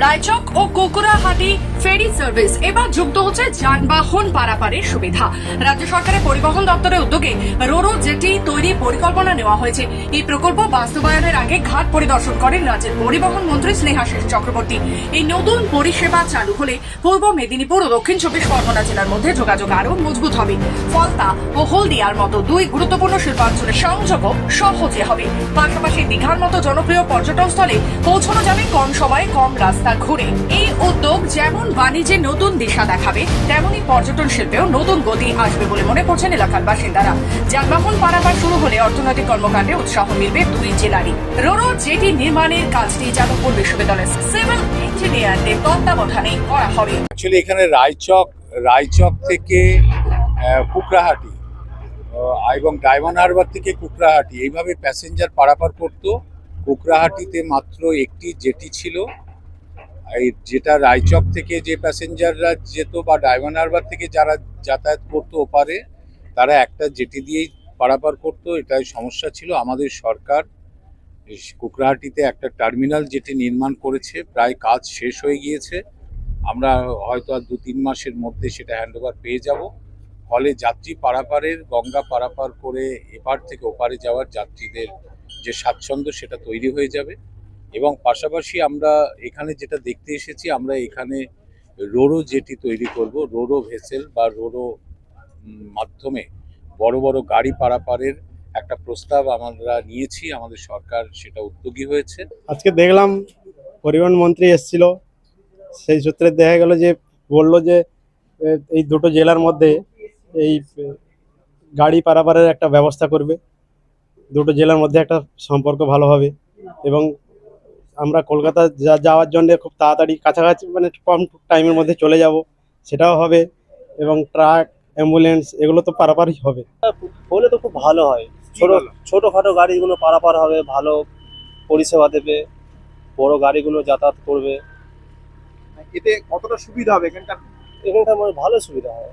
রায়চক ও কোকুরাহাটি ferry service. এবার যুক্ত হচ্ছে যানবাহন পারাপারের সুবিধা। রাজ্য সরকারের পরিবহন দপ্তরের উদ্যোগে রোরো জেটি তৈরি পরিকল্পনা নেওয়া হয়েছে। এই প্রকল্প বাস্তবায়নের আগে ঘাট পরিদর্শন করেন রাজ্যের পরিবহন মন্ত্রী স্নেহাশিস চক্রবর্তী। এই নতুন পরিষেবা চালু হলে পূর্ব মেদিনীপুর ও দক্ষিণ চব্বিশ পরগনা জেলার মধ্যে যোগাযোগ আরও মজবুত হবে। ফলতা ও হলদিয়ার মতো দুই গুরুত্বপূর্ণ শিল্পাঞ্চলের সংযোগও সহজে হবে। পাশাপাশি দীঘার মতো জনপ্রিয় পর্যটন স্থলে পৌঁছানো যাবে কম সময়ে কম রাস্তা ঘুরে। এই উদ্যোগ যেমন বাণিজ্যে নতুন দিশা দেখাবে, তেমনি পর্যটন শিল্পেও নতুন গতি আসবে বলে মনে করছেন এলাকার বাসিন্দারা। যানবাহন পারাপার শুরু হলে অর্থনৈতিক কর্মকাণ্ডে উৎসাহ মিলবে দুই জেলারই। রোরো জেটি নির্মাণের কাজটি যাদবপুর বিশ্ববিদ্যালয়ের সিভিল ইঞ্জিনিয়ারদের তত্ত্বাবধানে করা হবে। অ্যাকচুয়ালি এখানে রায়চক রায়চক থেকে কুকরাহাটি এবং ডায়মন্ড হারবার থেকে কুকরাহাটি এইভাবে প্যাসেঞ্জার পারাপার করতো। কুকরাহাটিতে মাত্র একটি জেটি ছিল। যেটা রায়চক থেকে যে প্যাসেঞ্জাররা যেত বা ডায়মন্ড হারবার থেকে যারা যাতায়াত করতো ওপারে, তারা একটা জেটি দিয়েই পারাপার করতো। এটাই সমস্যা ছিল। আমাদের সরকার কুকরাহাটিতে একটা টার্মিনাল যেটি নির্মাণ করেছে। প্রায় কাজ শেষ হয়ে গিয়েছে। আমরা হয়তো আর দু তিন মাসের মধ্যে সেটা হ্যান্ডওভার পেয়ে যাব। ফলে যাত্রী পারাপারের, গঙ্গা পারাপার করে এপার থেকে ওপারে যাওয়ার যাত্রীদের যে স্বাচ্ছন্দ্য সেটা তৈরি হয়ে যাবে। এবং পাশাপাশি আমরা এখানে যেটা দেখতে এসেছি, আমরা এখানে রোরো যেটি তৈরি করব, রোরো ভেসেল বা রোরো মাধ্যমে বড় বড় গাড়ি পারাপারের একটা প্রস্তাব আমরা নিয়েছি, আমাদের সরকার সেটা উদ্যোগী হয়েছে। আজকে দেখলাম পরিবহন মন্ত্রী এসেছিল, সেই সূত্রে দেখা গেল যে বলল যে এই দুটো জেলার মধ্যে এই গাড়ি পারাপারের একটা ব্যবস্থা করবে, দুটো জেলার মধ্যে একটা সম্পর্ক ভালো হবে এবং আমরা কলকাতা যা- যাওয়ার জন্য খুব তাড়াতাড়ি কাছাকাছি মানে কম টাইমের মধ্যে চলে যাব। সেটাও হবে এবং ট্রাক অ্যাম্বুলেন্স এগুলো তো পারাপারই হবে। হলে তো খুব ভালো হয়। ছোট ছোটোখাটো গাড়িগুলো পারাপার হবে ভালো পরিষেবা দেবে বড় গাড়িগুলো যাতায়াত করবে। এতে কতটা সুবিধা হবে? এখানকার এখানকার মানে ভালো সুবিধা হয়।